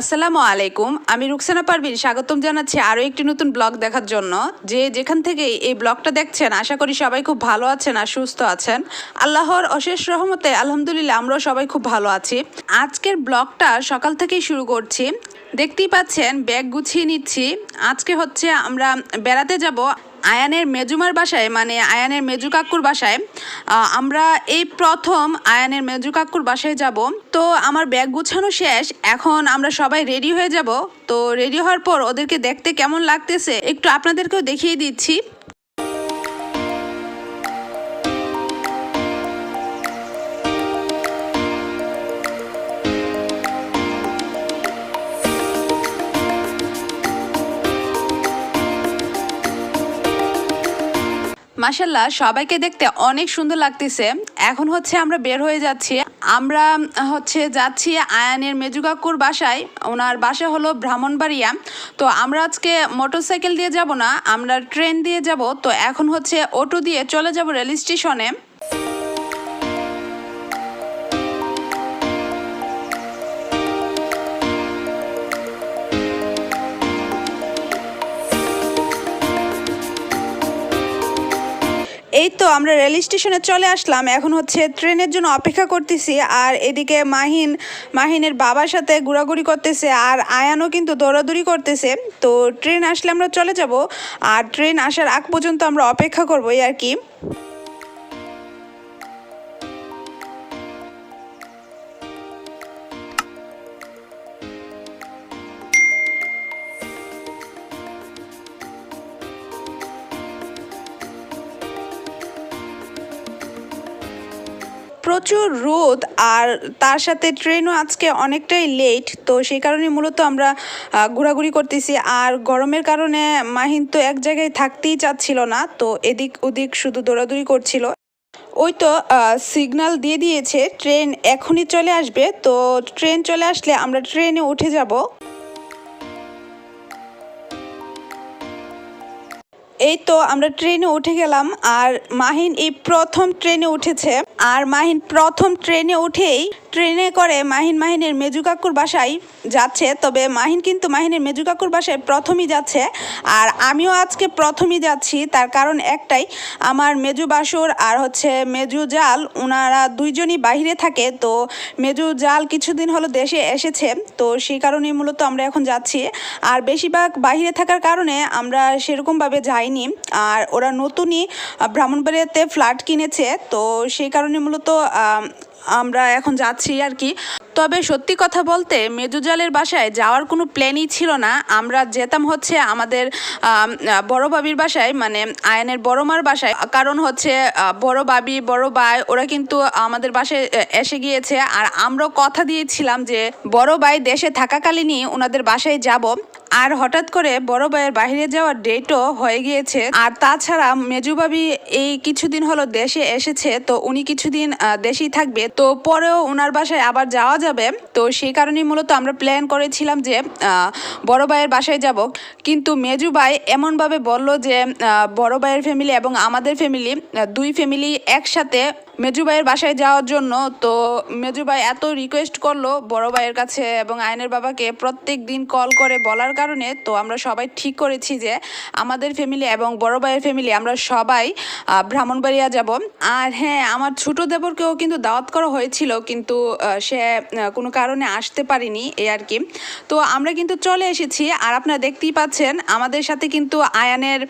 আসসালামু আলাইকুম, আমি রুকসানা পারভিন, স্বাগতম জানাচ্ছি আরও একটি নতুন ব্লগ দেখার জন্য। যে যেখান থেকে এই ব্লগটা দেখছেন, আশা করি সবাই খুব ভালো আছেন আর সুস্থ আছেন। আল্লাহর অশেষ রহমতে, আলহামদুলিল্লাহ, আমরাও সবাই খুব ভালো আছি। আজকের ব্লগটা সকাল থেকেই শুরু করছি। দেখতেই পাচ্ছেন, ব্যাগ গুছিয়ে নিচ্ছি। আজকে হচ্ছে আমরা বেড়াতে যাব। আয়ানের মেজুমার বাসায় মানে আয়ানের মেজু কাকুর বাসায় আমরা এই প্রথম আয়ানের মেজু কাকুর বাসায় যাব। তো আমার ব্যাগ গুছানো শেষ, এখন আমরা সবাই রেডি হয়ে যাব। তো রেডি হওয়ার পর ওদেরকে দেখতে কেমন লাগতেছে, একটু আপনাদেরকেও দেখিয়ে দিচ্ছি। মাসাল্লাহ সবাইকে দেখতে অনেক সুন্দর লাগতেছে। এখন হচ্ছে আমরা বের হয়ে যাচ্ছি। আমরা হচ্ছে যাচ্ছি আয়ানের মেজুকাকুর বাসায়। ওনার বাসা হলো ব্রাহ্মণবাড়িয়া। তো আমরা আজকে মোটরসাইকেল দিয়ে যাব না, আমরা ট্রেন দিয়ে যাব। তো এখন হচ্ছে অটো দিয়ে চলে যাব রেল স্টেশনে। এই তো আমরা রেল স্টেশনে চলে আসলাম। এখন হচ্ছে ট্রেনের জন্য অপেক্ষা করতেছি আর এদিকে মাহিন, মাহিনের বাবার সাথে ঘোরাঘুরি করতেছে আর আয়ানও কিন্তু দৌড়াদৌড়ি করতেছে। তো ট্রেন আসলে আমরা চলে যাব আর ট্রেন আসার আগ পর্যন্ত আমরা অপেক্ষা করব এই আর কি। প্রচুর রোদ আর তার সাথে ট্রেনও আজকে অনেকটাই লেট তো সেই কারণে মূলত আমরা ঘোরাঘুরি করতেছি। আর গরমের কারণে মাহিন তো এক জায়গায় থাকতেই চাচ্ছিল না, তো এদিক ওদিক শুধু দৌড়াদৌড়ি করছিল। ওই তো সিগন্যাল দিয়ে দিয়েছে, ট্রেন এখনই চলে আসবে, তো ট্রেন চলে আসলে আমরা ট্রেনে উঠে যাব। এই তো আমরা ট্রেনে উঠে গেলাম আর মাহিন এই প্রথম ট্রেনে উঠেছে। আর মাহিন প্রথম ট্রেনে উঠেই ট্রেনে করে মাহিন মাহিনের মেজু কাকুর বাসায় যাচ্ছে। তবে মাহিন কিন্তু মাহিনের মেজু কাকুর বাসায় প্রথমই যাচ্ছে। আর আমিও আজকে প্রথমই যাচ্ছি। তার কারণ একটাই, আমার মেজু বাসুর আর হচ্ছে মেজু জাল ওনারা দুইজনই বাইরে থাকে। তো মেজু জাল কিছুদিন হলো দেশে এসেছে। তো সেই কারণেই মূলত আমরা এখন যাচ্ছি। আর বেশিরভাগ বাইরে থাকার কারণে আমরা সেরকমভাবে যাইনি। আর ওরা নতুনই ব্রাহ্মণবাড়িয়াতে ফ্ল্যাট কিনেছে তো সেই কারণে মূলত আমরা এখন যাচ্ছি আর কি। তবে সত্যি কথা বলতে মেজুজালের বাসায় যাওয়ার কোনো প্ল্যানই ছিল না। আমরা যেতাম হচ্ছে আমাদের আম, বড় বাবির বাসায় মানে আয়নের বড় মার বাসায়। কারণ হচ্ছে বড় বাবি বড় ভাই ওরা কিন্তু আমাদের বাসায় এসে গিয়েছে। আর আমরাও কথা দিয়েছিলাম যে বড় ভাই দেশে থাকাকালীনই ওনাদের বাসায় যাব। আর হঠাৎ করে বড় ভাইয়ের বাইরে যাওয়ার ডেটও হয়ে গিয়েছে। আর তাছাড়া মেজুবাবি এই কিছুদিন হলো দেশে এসেছে, তো উনি কিছুদিন দেশেই থাকবে। তো পরেও ওনার বাসায় আবার যাওয়া যাবে। তো সেই কারণেই মূলত আমরা প্ল্যান করেছিলাম যে বড় ভাইয়ের বাসায় যাব। কিন্তু মেজু ভাই এমনভাবে বলল যে বড় ভাইয়ের ফ্যামিলি এবং আমাদের ফ্যামিলি দুই ফ্যামিলি একসাথে মেজু ভাইয়ের বাসায় যাওয়ার জন্য। তো মেজু ভাই এত রিকোয়েস্ট করল বড় ভাইয়ের কাছে এবং আয়নের বাবাকে। প্রত্যেক দিন কল করে বলার কারণে তো আমরা সবাই ঠিক করেছি যে আমাদের ফ্যামিলি এবং বড় ভাইয়ের ফ্যামিলি আমরা সবাই ব্রাহ্মণবাড়িয়া যাব। আর হ্যাঁ আমার ছোট দেবরকেও কিন্তু দাওয়াত করা হয়েছিল, কিন্তু সে কোনো কারণে আসতে পারিনি এই আর কি। তো আমরা কিন্তু চলে এসেছি, আর আপনারা দেখতেই পাচ্ছেন, আমাদের সাথে কিন্তু আয়ানের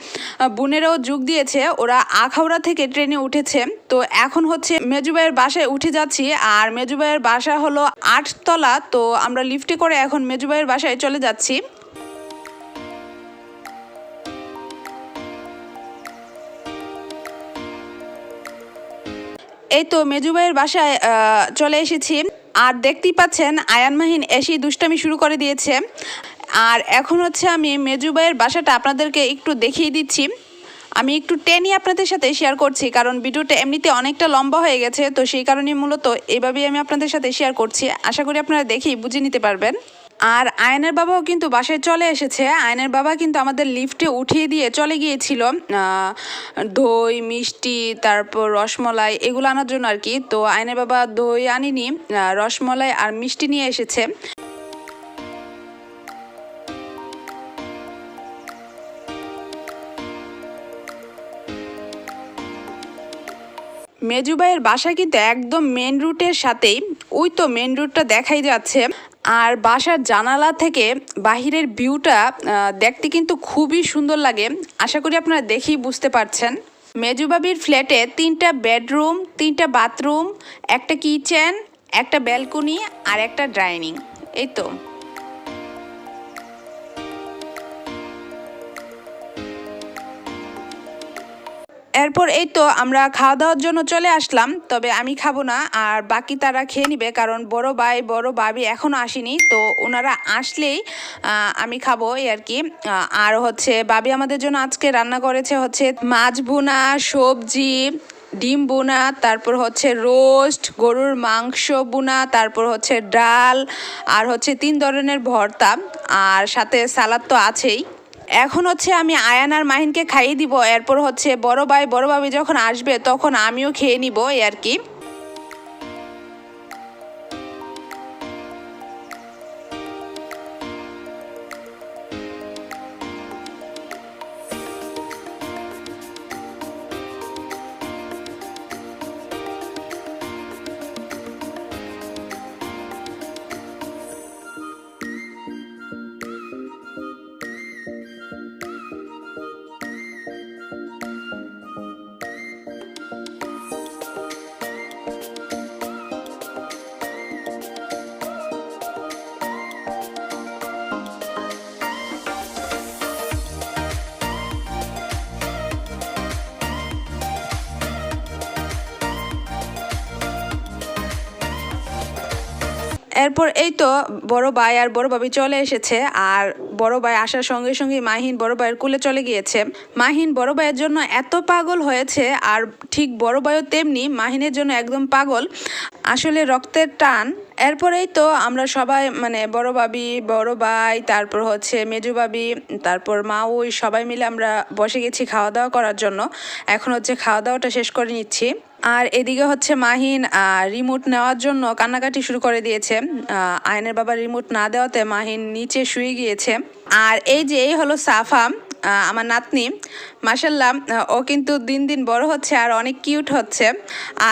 বোনেরাও যোগ দিয়েছে, ওরা আখাউড়া থেকে ট্রেনে উঠেছে। তো এখন হচ্ছে মেজুবাইয়ের বাসায় উঠে যাচ্ছি, আর মেজুবাইয়ের বাসা হলো আটতলা, তো আমরা লিফটে করে এখন মেজুবাইয়ের বাসায় চলে যাচ্ছি। এই তো মেজুবাইয়ের বাসায় চলে এসেছি। আর দেখতেই পাচ্ছেন, আয়ান মাহিন এসেই দুষ্টামি শুরু করে দিয়েছে। আর এখন হচ্ছে আমি মেজুবাইয়ের বাসাটা আপনাদেরকে একটু দেখিয়ে দিচ্ছি। আমি একটু টেনই আপনাদের সাথে শেয়ার করছি, কারণ ভিডিওটা এমনিতে অনেকটা লম্বা হয়ে গেছে, তো সেই কারণে মূলত এভাবেই আমি আপনাদের সাথে শেয়ার করছি। আশা করি আপনারা দেখেই বুঝে নিতে পারবেন। আর আয়নের বাবাও কিন্তু বাসায় চলে এসেছে। আয়নের বাবা কিন্তু আমাদের লিফটে উঠিয়ে দিয়ে চলে গিয়েছিল। দই, মিষ্টি, তারপর রসমলাই এগুলো আনার জন্য আর কি। তো আয়নের বাবা দই আনিনি রসমলাই আর মিষ্টি নিয়ে এসেছে। মেজুবাইয়ের বাসা কিন্তু একদম মেন রুটের সাথেই, ওই তো মেন রুটটা দেখাই যাচ্ছে। আর বাসার জানালা থেকে বাহিরের ভিউটা দেখতে কিন্তু খুবই সুন্দর লাগে। আশা করি আপনারা দেখেই বুঝতে পারছেন। মেজুবাবির ফ্ল্যাটে তিনটা বেডরুম তিনটা বাথরুম একটা কিচেন একটা ব্যালকনি আর একটা ডাইনিং এই তো। এরপর এই তো আমরা খাওয়া দাওয়ার জন্য চলে আসলাম, তবে আমি খাব না আর বাকি তারা খেয়ে নিবে, কারণ বড় ভাই, বড় ভাবি এখনও আসেনি, তো ওনারা আসলেই আমি খাব এই আর কি। আর হচ্ছে ভাবি আমাদের জন্য আজকে রান্না করেছে হচ্ছে মাছ ভুনা, সবজি, ডিম বোনা তারপর হচ্ছে রোস্ট, গরুর মাংস বোনা তারপর হচ্ছে ডাল, আর হচ্ছে তিন ধরনের ভর্তা, আর সাথে সালাদ তো আছেই। এখন হচ্ছে আমি আয়ান আর মাহিনকে খাইয়ে দিব। এরপর হচ্ছে বড় ভাই, বড় ভাবি যখন আসবে, তখন আমিও খেয়ে নিব আর কি। এরপর এই তো বড় ভাই আর বড় ভাবি চলে এসেছে, আর বড় ভাই আসার সঙ্গে সঙ্গে মাহিন বড় ভাইয়ের কুলে চলে গিয়েছে। মাহিন বড় ভাইয়ের জন্য এত পাগল হয়েছে, আর ঠিক বড় ভাইও তেমনি মাহিনের জন্য একদম পাগল। আসলে রক্তের টান, এরপরেই তো আমরা সবাই মানে বড় ভাবি, বড় ভাই, তারপর হচ্ছে মেজু ভাবি, তারপর মা, ওই সবাই মিলে আমরা বসে গেছি খাওয়া দাওয়া করার জন্য। এখন হচ্ছে খাওয়া দাওয়াটা শেষ করে নিচ্ছি। আর এদিকে হচ্ছে মাহিন রিমোট নেওয়ার জন্য কান্নাকাটি শুরু করে দিয়েছে। আয়নের বাবা রিমোট না দেওয়াতে মাহিন নিচে শুয়ে গিয়েছে। আর এই যে, এই হলো সাফা আমার নাতনি। মাসাল্লাহ ও কিন্তু দিন দিন বড় হচ্ছে আর অনেক কিউট হচ্ছে।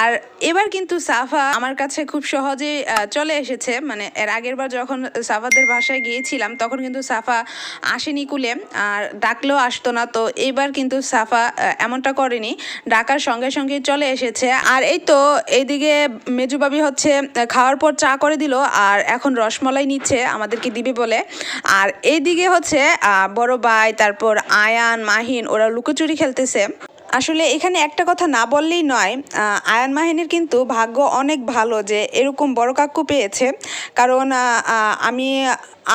আর এবার কিন্তু সাফা আমার কাছে খুব সহজেই আহ, চলে এসেছে। মানে এর আগের বার যখন সাফাদের বাসায় গিয়েছিলাম তখন কিন্তু সাফা আসেনি কুলে আর ডাকলেও আসতো না। তো এবার কিন্তু সাফা এমনটা করেনি ডাকার সঙ্গে সঙ্গে চলে এসেছে। আর এই তো এইদিকে মেজুবাবি হচ্ছে খাওয়ার পর চা করে দিল আর এখন রসমলাই নিচ্ছে আমাদেরকে দিবে বলে। আর এইদিকে হচ্ছে বড় ভাই তারপর আয়ান মাহিন ওরা লুকোচুরি খেলতেছে। আসলে এখানে একটা কথা না বললেই নয় আয়ান মাহিনের কিন্তু ভাগ্য অনেক ভালো যে এরকম বড় কাকু পেয়েছে। কারণ আমি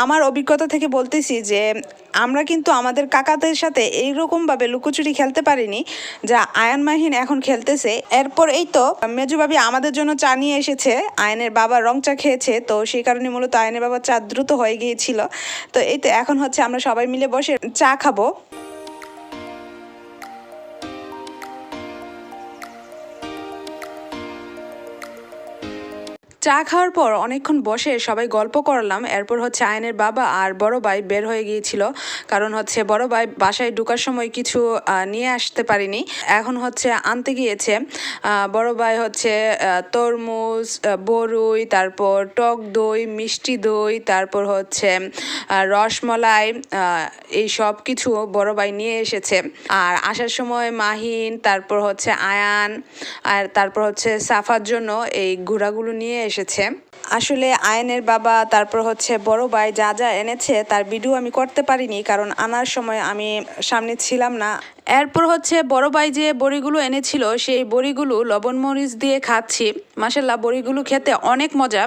আমার অভিজ্ঞতা থেকে বলতেছি যে আমরা কিন্তু আমাদের কাকাদের সাথে এইরকমভাবে লুকোচুরি খেলতে পারিনি যা আয়ান মাহিন এখন খেলতেছে। এরপর এই তো মেজুবাবি আমাদের জন্য চা নিয়ে এসেছে, আয়নের বাবা রং চা খেয়েছে, তো সেই কারণে মূলত আয়নের বাবা চা দ্রুত হয়ে গিয়েছিল। তো এই তো এখন হচ্ছে আমরা সবাই মিলে বসে চা খাব। চা খাওয়ার পর অনেকক্ষণ বসে সবাই গল্প করলাম। এরপর হচ্ছে আয়নের বাবা আর বড় ভাই বের হয়ে গিয়েছিল। কারণ হচ্ছে বড় ভাই বাসায় ঢোকার সময় কিছু নিয়ে আসতে পারিনি। এখন হচ্ছে আনতে গিয়েছে। বড় ভাই হচ্ছে তরমুজ বরুই, তারপর টক দই, মিষ্টি দই, তারপর হচ্ছে রসমলাই এই সব কিছু বড় ভাই নিয়ে এসেছে। আর আসার সময় মাহিন, তারপর হচ্ছে আয়ান, আর তারপর হচ্ছে সাফার জন্য এই ঘোড়াগুলো নিয়ে এসেছে। আসলে আয়নের বাবা, তারপর হচ্ছে বড় ভাই যা যা এনেছে, তার ভিডিও আমি করতে পারিনি, কারণ আনার সময় আমি সামনে ছিলাম না। এরপর হচ্ছে বড় ভাই যে বড়িগুলো এনেছিল, সেই বড়িগুলো লবণ মরিচ দিয়ে খাচ্ছি। মাসাল্লাহ বড়িগুলো খেতে অনেক মজা।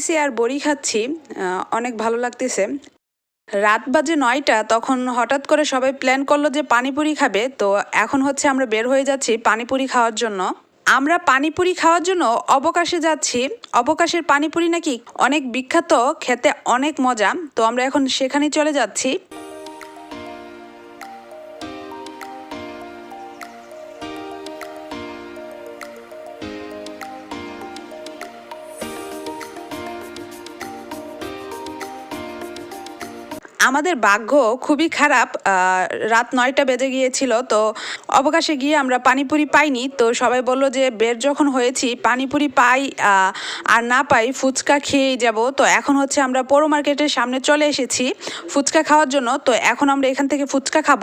দেখতেছি আর বড়ি খাচ্ছি অনেক ভালো লাগতেছে। রাত বাজে নয়টা, তখন হঠাৎ করে সবাই প্ল্যান করল যে পানিপুরি খাবে, তো এখন হচ্ছে আমরা বের হয়ে যাচ্ছি পানিপুরি খাওয়ার জন্য। আমরা পানিপুরি খাওয়ার জন্য অবকাশে যাচ্ছি। অবকাশের পানিপুরি নাকি অনেক বিখ্যাত, খেতে অনেক মজা, তো আমরা এখন সেখানে চলে যাচ্ছি। আমাদের ভাগ্য খুবই খারাপ রাত নয়টা বেজে গিয়েছিল, তো অবকাশে গিয়ে আমরা পানিপুরি পাইনি, তো সবাই বলল যে বের যখন হয়েছি, পানিপুরি পাই আর না পাই ফুচকা খেয়েই যাব। তো এখন হচ্ছে আমরা পৌর মার্কেটের সামনে চলে এসেছি ফুচকা খাওয়ার জন্য, তো এখন আমরা এখান থেকে ফুচকা খাব।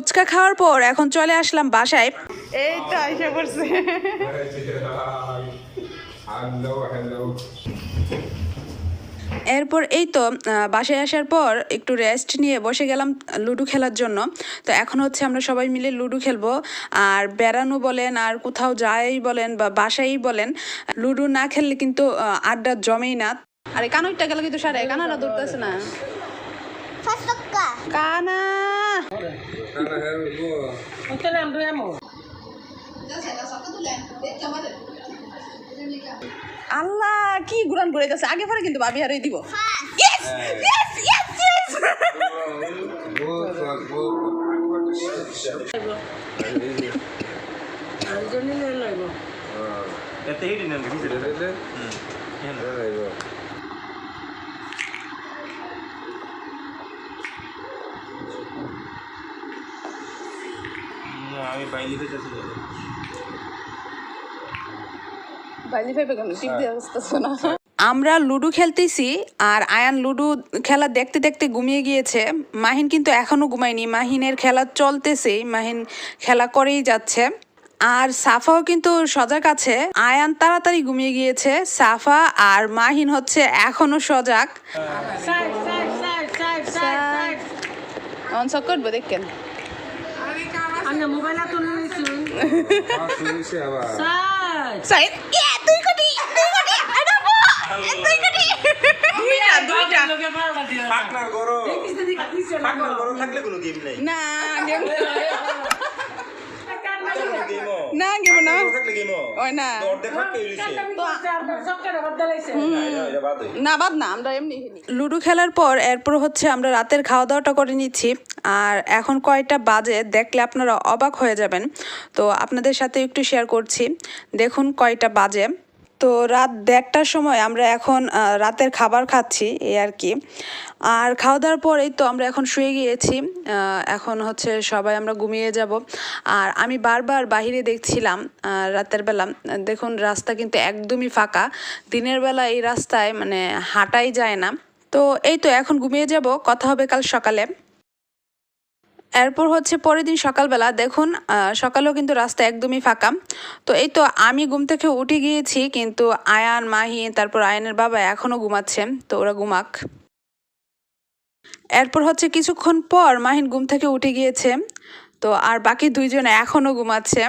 ফুচকা খাওয়ার পর এখন চলে আসলাম বাসায়। এই তো আইসা পড়ছে। হ্যালো হ্যালো এরপর এই তো বাসায় আসার পর একটু রেস্ট নিয়ে বসে গেলাম লুডো খেলার জন্য। তো এখন হচ্ছে আমরা সবাই মিলে লুডো খেলব। আর বেড়ানো বলেন আর কোথাও যাই বলেন বা বাসাই বলেন লুডো না খেললে কিন্তু আড্ডা জমেই না। আরে কানইটা গেলে কিন্তু সারে কানারা ধরতেছে না। কানা। আল্লাহ কি গুরান করে যাচ্ছে আগে পরে কিন্তু ভাবি হারাই দিব Yes! Yes! Yes! Yes! এতে আমি বাইরে থেকে বাইলি ফাইভে কেন টিপ দিয়ে না আমরা লুডো খেলতেছি আর আয়ান লুডো খেলা দেখতে দেখতে ঘুমিয়ে গিয়েছে। মাহিন কিন্তু এখনও ঘুমায়নি। মাহিনের খেলা চলতেছে। মাহিন খেলা করেই যাচ্ছে। আর সাফাও কিন্তু সজাগ আছে। আয়ান তাড়াতাড়ি ঘুমিয়ে গিয়েছে। সাফা আর মাহিন হচ্ছে এখনও সজাগ. অনসক করব দেখেন Ato na ito. Side. Side ইয়ে দুই কোটি দুই কোটি আরে বাবা দুই কোটি। দুইটা দুইটা। পাকনার গরম। পাকনার গরম। থাকলে কোনো গেম নাই। না গেম না, গেম না। ওই না। না, বাদ না, আমরা এমনি লুডো খেলার পর, এরপর হচ্ছে আমরা রাতের খাওয়া দাওয়াটা করে নিচ্ছি। আর এখন কয়টা বাজে দেখলে আপনারা অবাক হয়ে যাবেন। তো আপনাদের সাথে একটু শেয়ার করছি। দেখুন কয়টা বাজে। তো রাত দেড়টার সময় আমরা এখন রাতের খাবার খাচ্ছি, এই আর কি। আর খাওয়া দাওয়ার পরেই তো আমরা এখন শুয়ে গিয়েছি এখন হচ্ছে সবাই আমরা ঘুমিয়ে যাব। আর আমি বারবার বাহিরে দেখছিলাম রাতের বেলা। দেখুন, রাস্তা কিন্তু একদমই ফাঁকা। দিনের বেলা এই রাস্তায় মানে হাঁটাই যায় না। তো এই তো এখন ঘুমিয়ে যাব, কথা হবে কাল সকালে। এরপর হচ্ছে পরের দিন সকালবেলা, দেখুন সকালেও কিন্তু রাস্তা একদমই ফাঁকা। তো এই তো আমি ঘুম থেকে উঠে গিয়েছি, কিন্তু আয়ান, মাহি, তারপর আয়ানের বাবা এখনও ঘুমাচ্ছে, তো ওরা ঘুমাক। এরপর হচ্ছে কিছুক্ষণ পর মাহিন ঘুম থেকে উঠে গিয়েছে, তো আর বাকি দুইজন এখনও ঘুমাচ্ছে।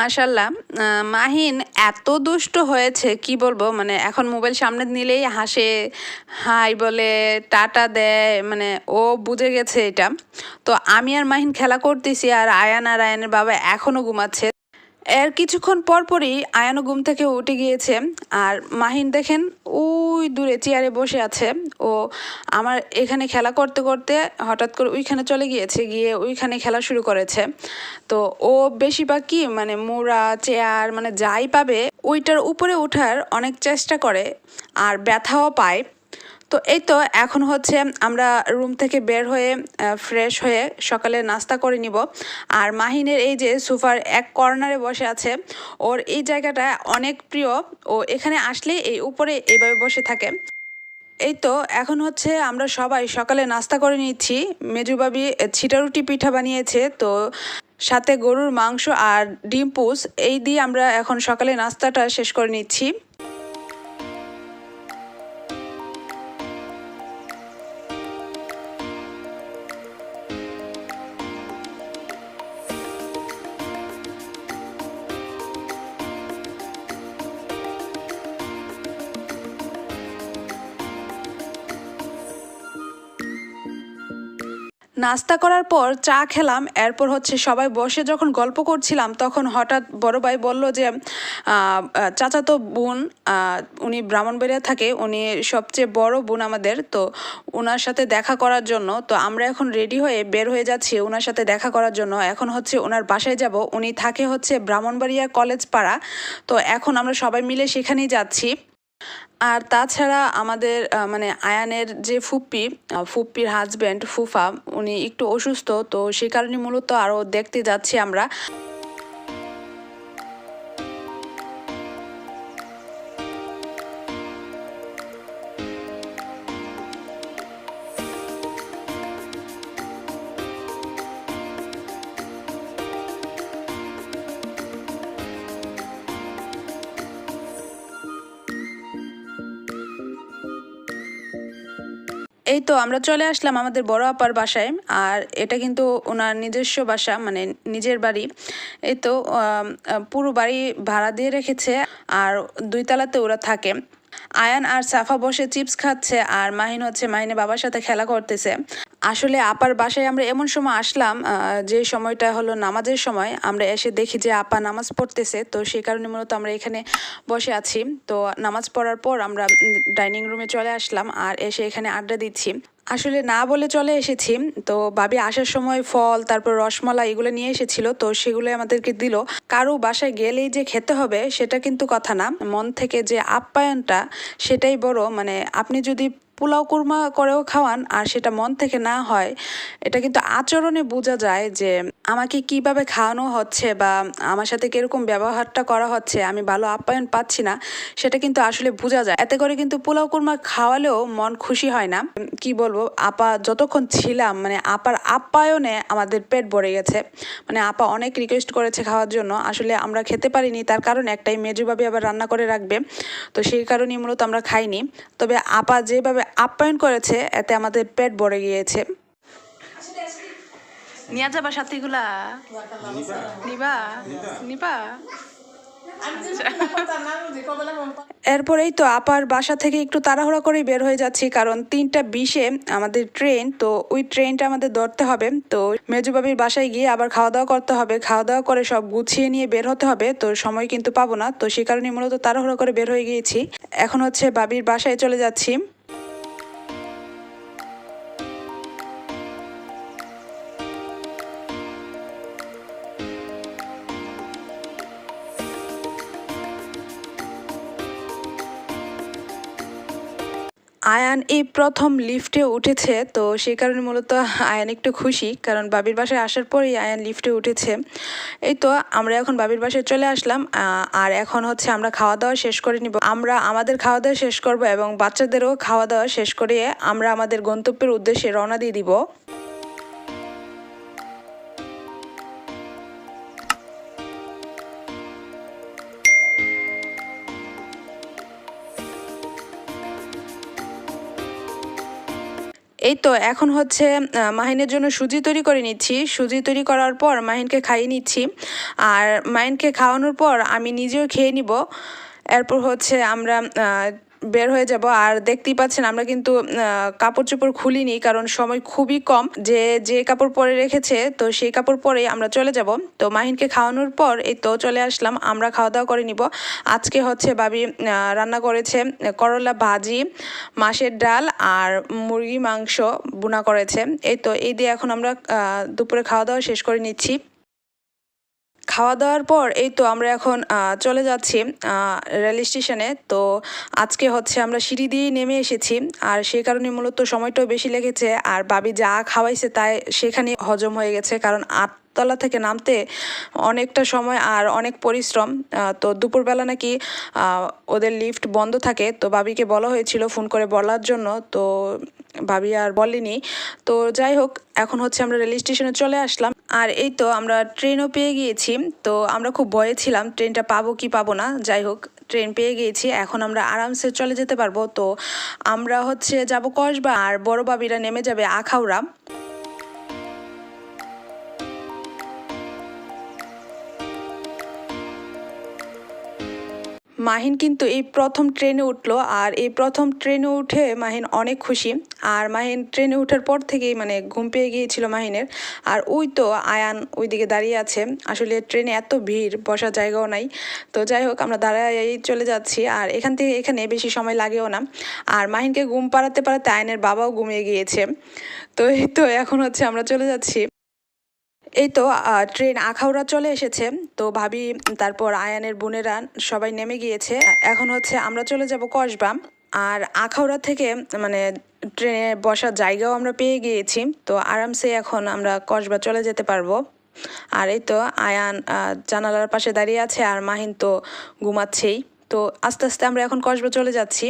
মাশাল্লাহ মাহিন এত দুষ্ট হয়েছে, কি বলব? মানে এখন মোবাইল সামনে নিলেই হাসে, হাই বলে, টাটা দেয় মানে ও বুঝে গেছে এটা। তো আমি আর মাহিন খেলা করতেছি আর আয়ান আর আয়ানের বাবা এখনও ঘুমাচ্ছে। এর কিছুক্ষণ পরপরই আয়ানও ঘুম থেকে উঠে গিয়েছে। আর মাহিন দেখেন, ওই দূরে চেয়ারে বসে আছে। ও আমার এখানে খেলা করতে করতে হঠাৎ করে ওইখানে চলে গিয়েছে, গিয়ে ওইখানে খেলা শুরু করেছে। তো ও বেশিরভাগ কি মানে মোড়া চেয়ার মানে যাই পাবে, ওইটার উপরে ওঠার অনেক চেষ্টা করে, আর ব্যথাও পায়। তো এই তো এখন হচ্ছে আমরা রুম থেকে বের হয়ে ফ্রেশ হয়ে সকালে নাস্তা করে নিব। আর মাহিনের এই যে সোফার এক কর্নারে বসে আছে, ওর এই জায়গাটা অনেক প্রিয়। ও এখানে আসলে এই উপরে এইভাবে বসে থাকে। এই তো এখন হচ্ছে আমরা সবাই সকালে নাস্তা করে নিচ্ছি। মেজুবাবি ছিটারুটি পিঠা বানিয়েছে, তো সাথে গরুর মাংস আর ডিম পুস, এই দিয়ে আমরা এখন সকালে নাস্তাটা শেষ করে নিচ্ছি। নাস্তা করার পর চা খেলাম, এরপর হচ্ছে সবাই বসে যখন গল্প করছিলাম, তখন হঠাৎ বড় ভাই বলল যে চাচাতো বোন উনি ব্রাহ্মণবাড়িয়া থাকে, উনি সবচেয়ে বড় বোন আমাদের, তো ওনার সাথে দেখা করার জন্য, তো আমরা এখন রেডি হয়ে বের হয়ে যাচ্ছি ওনার সাথে দেখা করার জন্য, এখন হচ্ছে ওনার বাসায় যাব, উনি থাকে হচ্ছে ব্রাহ্মণবাড়িয়া কলেজ পাড়া, তো এখন আমরা সবাই মিলে সেখানেই যাচ্ছি। আর তাছাড়া আমাদের মানে আয়ানের যে ফুপ্পি ফুপ্পির হাজব্যান্ড ফুফা, উনি একটু অসুস্থ, তো সে কারণে মূলত আরও দেখতে যাচ্ছি আমরা। এই তো আমরা চলে আসলাম আমাদের বড় আপার বাসায়, আর এটা কিন্তু ওনার নিজস্ব বাসা মানে নিজের বাড়ি। এই তো পুরো বাড়ি ভাড়া দিয়ে রেখেছে, আর দুই তলাতে ওরা থাকে। আয়ান আর সাফা বসে চিপস খাচ্ছে, আর মাহিন হচ্ছে মাহিনে বাবার সাথে খেলা করতেছে। আসলে আপার বাসায় আমরা এমন সময় আসলাম যে সময়টা হলো নামাজের সময়। আমরা এসে দেখি যে আপা নামাজ পড়তেছে, তো সেই কারণে মূলত আমরা এখানে বসে আছি। তো নামাজ পড়ার পর আমরা ডাইনিং রুমে চলে আসলাম আর এসে এখানে আড্ডা দিচ্ছি। আসলে না বলে চলে এসেছি, তো ভাবি আসার সময় ফল, তারপর রসমলাই এগুলো নিয়ে এসেছিল, তো সেগুলো আমাদেরকে দিল। কারও বাসায় গেলেই যে খেতে হবে সেটা কিন্তু কথা না। মন থেকে যে আপ্যায়নটা, সেটাই বড়। মানে আপনি যদি পোলাও কুরমা করেও খাওয়ান আর সেটা মন থেকে না হয়, এটা কিন্তু আচরণে বোঝা যায় যে আমাকে কীভাবে খাওয়ানো হচ্ছে বা আমার সাথে কীরকম ব্যবহারটা করা হচ্ছে, আমি ভালো আপ্যায়ন পাচ্ছি না, সেটা কিন্তু আসলে বোঝা যায়। এতে করে কিন্তু পোলাও কুরমা খাওয়ালেও মন খুশি হয় না। কি বলব, আপা যতক্ষণ ছিলাম মানে আপার আপ্যায়নে আমাদের পেট ভরে গেছে মানে আপা অনেক রিকোয়েস্ট করেছে খাওয়ার জন্য, আসলে আমরা খেতে পারিনি, তার কারণ একটাই মেজুভাবে আবার রান্না করে রাখবে, তো সেই কারণেই মূলত আমরা খাইনি। তবে আপা যেভাবে আপ্যায়ন করেছে, এতে আমাদের পেট ভরে গিয়েছে। নিয়ে যাবা সাথীগুলা নিবা? নিবা? এরপরেই তো আপার বাসা থেকে একটু তাড়াহুড়া করেই বের হয়ে যাচ্ছি, কারণ তিনটা বিশে আমাদের ট্রেন, তো ওই ট্রেনটা আমাদের ধরতে হবে। তো মেজুবাবির বাসায় গিয়ে আবার খাওয়া দাওয়া করতে হবে। খাওয়া দাওয়া করে সব গুছিয়ে নিয়ে বের হতে হবে, তো সময় কিন্তু পাবো না। তো সে কারণে মূলত তাড়াহুড়া করে বের হয়ে গিয়েছি। এখন হচ্ছে বাবির বাসায় চলে যাচ্ছি। আয়ান এই প্রথম লিফটে উঠেছে, তো সেই কারণে মূলত আয়ান একটু খুশি, কারণ বাবির বাসায় আসার পরেই আয়ান লিফটে উঠেছে। এই তো আমরা এখন বাবির বাসায় চলে আসলাম আর এখন হচ্ছে আমরা খাওয়া দাওয়া শেষ করে নিব। আমরা আমাদের খাওয়া দাওয়া শেষ করব এবং বাচ্চাদেরও খাওয়া দাওয়া শেষ করে আমরা আমাদের গন্তব্যের উদ্দেশ্যে রওনা দিয়ে দিব। এই তো এখন হচ্ছে মাহিনের জন্য সুজি তৈরি করে নিচ্ছি। সুজি তৈরি করার পর মাহিনকে খাইয়ে নিচ্ছি। আর মাহিনকে খাওয়ানোর পর আমি নিজেও খেয়ে নিব। এরপর হচ্ছে আমরা বের হয়ে যাব। আর দেখতেই পাচ্ছেন আমরা কিন্তু কাপড় চোপড় খুলিনি কারণ সময় খুবই কম। যে যে কাপড় পরে রেখেছে, তো সেই কাপড় পরেই আমরা চলে যাব। তো মাহিনকে খাওয়ানোর পর এই তো চলে আসলাম, আমরা খাওয়া দাওয়া করে নিব। আজকে হচ্ছে বাবি রান্না করেছে করলা ভাজি মাছের ডাল আর মুরগি মাংস বুনা করেছে। এই তো, এই দিয়ে এখন আমরা দুপুরে খাওয়া দাওয়া শেষ করে নিচ্ছি। খাওয়া দাওয়ার পর এই তো আমরা এখন চলে যাচ্ছি রেল স্টেশনে। তো আজকে হচ্ছে আমরা সিঁড়ি দিয়েই নেমে এসেছি। আর সেই কারণে মূলত সময়টাও বেশি লেগেছে। আর বাবি যা খাওয়াইছে তাই সেখানে হজম হয়ে গেছে। কারণ আটতলা থেকে নামতে অনেকটা সময় আর অনেক পরিশ্রম। তো দুপুরবেলা নাকি ওদের লিফট বন্ধ থাকে। তো বাবিকে বলা হয়েছিল ফোন করে বলার জন্য। তো ভাবি আর বলেনি। তো যাই হোক, এখন হচ্ছে আমরা রেল স্টেশনে চলে আসলাম। আর এই তো আমরা ট্রেনও পেয়ে গিয়েছি। তো আমরা খুব ভয়ে ছিলাম ট্রেনটা পাবো কি পাবো না, যাই হোক ট্রেন পেয়ে গিয়েছি। এখন আমরা আরামসে চলে যেতে পারব। তো আমরা হচ্ছে যাব কসবা, আর বড় বাবিরা নেমে যাবে আখাউড়া। মাহিন কিন্তু এই প্রথম ট্রেনে উঠল আর এই প্রথম ট্রেনে উঠে মাহিন অনেক খুশি। আর মাহিন ট্রেনে ওঠার পর থেকেই মানে ঘুম পেয়ে গিয়েছিল মাহিনের। আর ওই তো আয়ান ওইদিকে দাঁড়িয়ে আছে। আসলে ট্রেনে এত ভিড়, বসার জায়গাও নাই। তো যাই হোক, আমরা দাঁড়াই চলে যাচ্ছি। আর এখান থেকে এখানে বেশি সময় লাগেও না। আর মাহিনকে ঘুম পাড়াতে পাড়াতে আয়নের বাবাও ঘুমিয়ে গিয়েছে। তো এই তো এখন হচ্ছে আমরা চলে যাচ্ছি। এই তো ট্রেন আখাউড়া চলে এসেছে। তো ভাবি, তারপর আয়ানের বোনেরা সবাই নেমে গিয়েছে। এখন হচ্ছে আমরা চলে যাব কসবা। আর আখাউড়া থেকে মানে ট্রেনে বসার জায়গাও আমরা পেয়ে গিয়েছি। তো আরামসে এখন আমরা কসবা চলে যেতে পারব। আর এই তো, আয়ান জানালার পাশে দাঁড়িয়ে আছে আর মাহিন তো ঘুমাচ্ছেই। তো আস্তে আস্তে আমরা এখন কসবা চলে যাচ্ছি।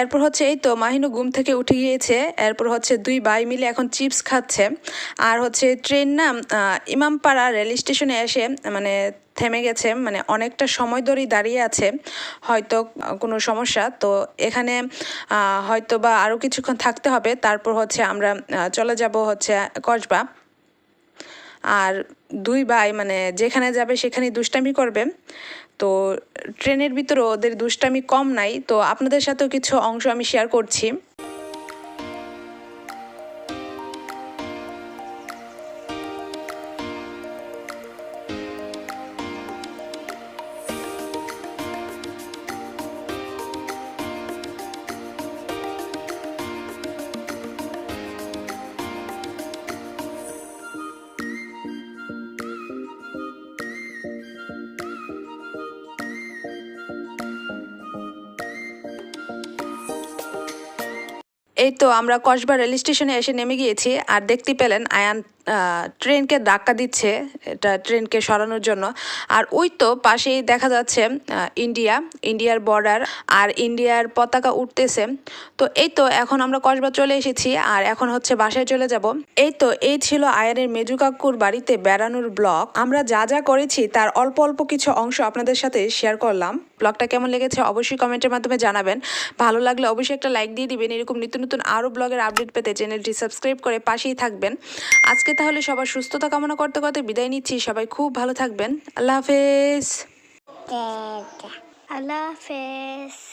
এরপর হচ্ছে এই তো মাহিনু ঘুম থেকে উঠে গিয়েছে। এরপর হচ্ছে দুই ভাই মিলে এখন চিপস খাচ্ছে। আর হচ্ছে ট্রেন না ইমামপাড়া রেল স্টেশনে এসে মানে থেমে গেছে। মানে অনেকটা সময় ধরেই দাঁড়িয়ে আছে। হয়তো কোনো সমস্যা। তো এখানে হয়তো বা আরও কিছুক্ষণ থাকতে হবে। তারপর হচ্ছে আমরা চলে যাব হচ্ছে কসবা। আর দুই ভাই মানে যেখানে যাবে সেখানেই দুষ্টামি করবে। তো ট্রেনের ভিতরে ওদের দুষ্টামি কম নাই, তো আপনাদের সাথেও কিছু অংশ আমি শেয়ার করছি। এই তো আমরা কসবা রেল স্টেশনে এসে নেমে গিয়েছি আর দেখতে পেলেন আয়ান ট্রেনকে ধাক্কা দিচ্ছে, এটা ট্রেনকে সরানোর জন্য। আর ওই তো পাশেই দেখা যাচ্ছে ইন্ডিয়া, ইন্ডিয়ার বর্ডার আর ইন্ডিয়ার পতাকা উঠতেছে। তো এই তো এখন আমরা কসবা চলে এসেছি আর এখন হচ্ছে বাসায় চলে যাব। এই তো, এই ছিল আয়ানের মেজু কাকুর বাড়িতে বেড়ানোর ব্লগ। আমরা যা যা করেছি তার অল্প অল্প কিছু অংশ আপনাদের সাথে শেয়ার করলাম। ব্লগটা কেমন লেগেছে অবশ্যই কমেন্টের মাধ্যমে জানাবেন। ভালো লাগলে অবশ্যই একটা লাইক দিয়ে দিবেন। এরকম নিত্য নতুন আরও ব্লগের আপডেট পেতে চ্যানেলটি সাবস্ক্রাইব করে পাশেই থাকবেন। আজকে তাহলে সবার সুস্থতা কামনা করতে করতে বিদায় নিচ্ছি। সবাই খুব ভালো থাকবেন। আল্লাহ হাফেজ। আল্লাহ Hafiz.